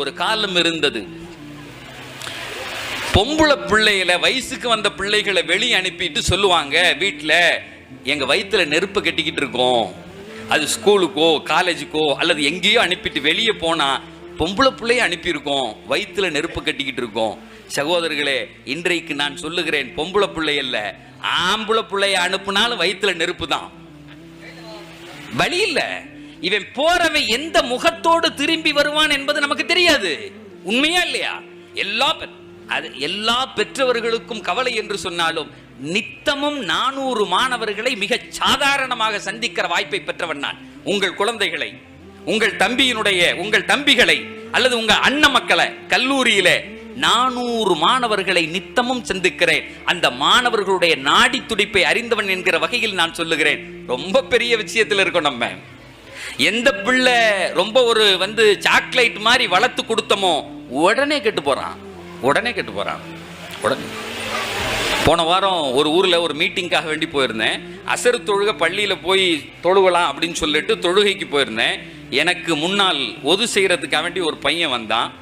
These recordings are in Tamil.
ஒரு காலம் இருந்தது. பொம்பளை பிள்ளைகள வயசுக்கு வந்த பிள்ளைகளை வெளியே அனுப்பிட்டு சொல்லுவாங்க வீட்டில் எங்க வயிற்றில் நெருப்பு கட்டிக்கிட்டு இருக்கோம். அது ஸ்கூலுக்கோ காலேஜுக்கோ அல்லது எங்கேயோ அனுப்பிட்டு வெளியே போனா பொம்பளை பிள்ளைய அனுப்பியிருக்கோம். வயிற்றுல நெருப்பு கட்டிக்கிட்டு இருக்கோம். சகோதரர்களே இன்றைக்கு நான் சொல்லுகிறேன் பொம்பளை பிள்ளை அல்ல ஆம்பளை பிள்ளைய அனுப்புனாலும் வயிற்றுல நெருப்பு தான். வழி இல்லை. இவன் போறவன் எந்த முகத்தோடு திரும்பி வருவான் என்பது நமக்கு தெரியாது. உண்மையா இல்லையா? எல்லா அது எல்லா பெற்றவர்களுக்கும் கவலை என்று சொன்னாலும் நித்தமும் நானூறு மாணவர்களை மிக சாதாரணமாக சந்திக்கிற வாய்ப்பை பெற்றவன் நான். உங்கள் குழந்தைகளை உங்கள் தம்பியினுடைய உங்கள் தம்பிகளை அல்லது உங்க அண்ண மக்களை கல்லூரியில நானூறு மாணவர்களை நித்தமும் சந்திக்கிறேன். அந்த மாணவர்களுடைய நாடி துடிப்பை அறிந்தவன் என்கிற வகையில் நான் சொல்லுகிறேன். ரொம்ப பெரிய விஷயத்தில் இருக்கோம் நம்ம. எந்த பிள்ளை ரொம்ப ஒரு வந்து சாக்லேட் மாதிரி வளர்த்து கொடுத்தமோ உடனே கெட்டு போகிறான் உடனே கெட்டு போகிறான் உடனே. போன வாரம் ஒரு ஊரில் ஒரு மீட்டிங்காக வேண்டி போயிருந்தேன். அசரு தொழுக பள்ளியில் போய் தொழுகலாம் அப்படின்னு சொல்லிட்டு தொழுகைக்கு போயிருந்தேன். எனக்கு முன்னால் ஒது செய்கிறதுக்காக வேண்டி ஒரு பையன் வந்தான்.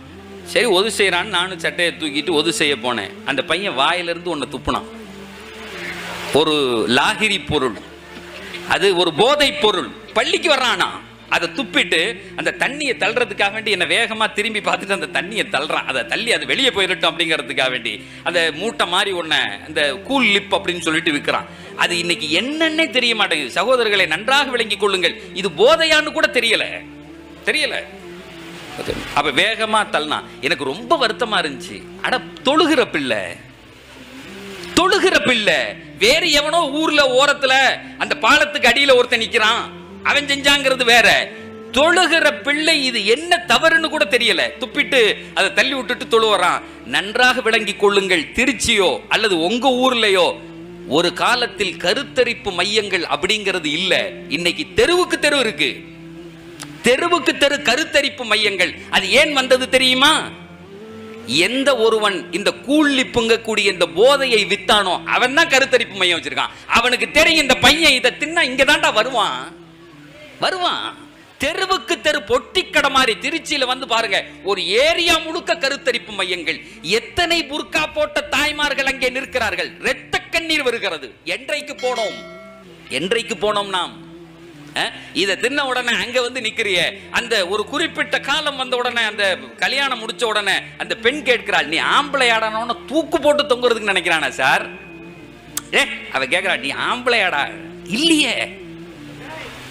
சரி ஒது செய்கிறான்னு நானும் சட்டையை தூக்கிட்டு ஒது செய்ய போனேன். அந்த பையன் வாயிலிருந்து ஒன்று துப்புனான். ஒரு லாகிரி பொருள். அது ஒரு போதை பொருள் பள்ளிக்கு வர்றானா? அதை துப்பிட்டு அந்த தண்ணியை தள்ளுறதுக்காக வேண்டி என்னை வேகமாக திரும்பி பார்த்துட்டு அந்த தண்ணியை தள்ளுறான். அதை தள்ளி அது வெளியே போயிடட்டும் அப்படிங்கிறதுக்காக வேண்டி அந்த மூட்டை மாதிரி ஒன்று அந்த கூல் லிப் அப்படின்னு சொல்லிட்டு விற்கிறான் அது இன்னைக்கு என்னன்னே தெரிய மாட்டேங்குது. சகோதரர்களை நன்றாக விளங்கிக் கொள்ளுங்கள். இது போதையான்னு கூட தெரியல. தெரியல. அப்ப வேகமா தள்ளனா எனக்கு ரொம்ப வருத்தமா இருந்துச்சு. அட தொழுகிற பிள்ளை. தொழுகிற பிள்ளை. வேற எவனோ ஊர்ல ஓரத்துல அந்த பாலத்துக்கு அடியில ஒருத்தன் நிக்கிறான். அவன் செஞ்சாங்கிறது வேற. தொழுகிற பிள்ளை இது என்ன தவறுன்னு கூட தெரியல. துப்பிட்டு அதை தள்ளி விட்டுட்டு தொழுவறான். நன்றாக விளங்கி கொள்ளுங்கள் திருச்சியோ அல்லது உங்க ஊர்லயோ. ஒரு காலத்தில் கருத்தரிப்பு மையங்கள் அப்படிங்கிறது இல்ல. இன்னைக்கு தெருவுக்கு தெரு இருக்கு. தெருவுக்கு தெரு கருத்தரிப்பு மையங்கள். அது ஏன் வந்தது தெரியுமா? எந்த ஒருவன் இந்த கூழ்லிப்புங்க கூடிய இந்த போதையை வித்தானோ அவன் தான் கருத்தரிப்பு மையம் வச்சிருக்கான். அவனுக்கு தெரியும் இந்த பையன் இதை தின்னா இங்க தான்டா வருவான். வருவான். தெருவுக்கு தெரு பொட்டிக்கடை மாதிரி திருச்சியில வந்து பாருங்க ஒரு ஏரியா முழுக்க கருத்தரிப்பு மையங்கள். எத்தனை புர்கா போட்ட தாய்மார்கள் அங்கே நிற்கிறார்கள்? இரத்த கண்ணீர் வருகிறது. என்றைக்கு போனோம்? என்றைக்கு போனோம் நாம்? இதை தின்ன உடனே அங்க வந்து நிக்கிறிய. அந்த ஒரு குறிப்பிட்ட காலம் வந்த உடனே அந்த கல்யாணம் முடிச்ச உடனே அந்த பெண் கேட்கிறாள் நீ ஆம்பளை ஆடானோன்னு தூக்கு போட்டு தொங்குறதுக்கு நினைக்கிறானா சார்? ஏ அவ கேட்கிறா நீ ஆம்பளையாடா இல்லையே.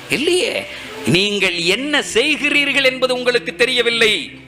இல்லையே. நீங்கள் என்ன செய்கிறீர்கள் என்பது உங்களுக்கு தெரியவில்லை.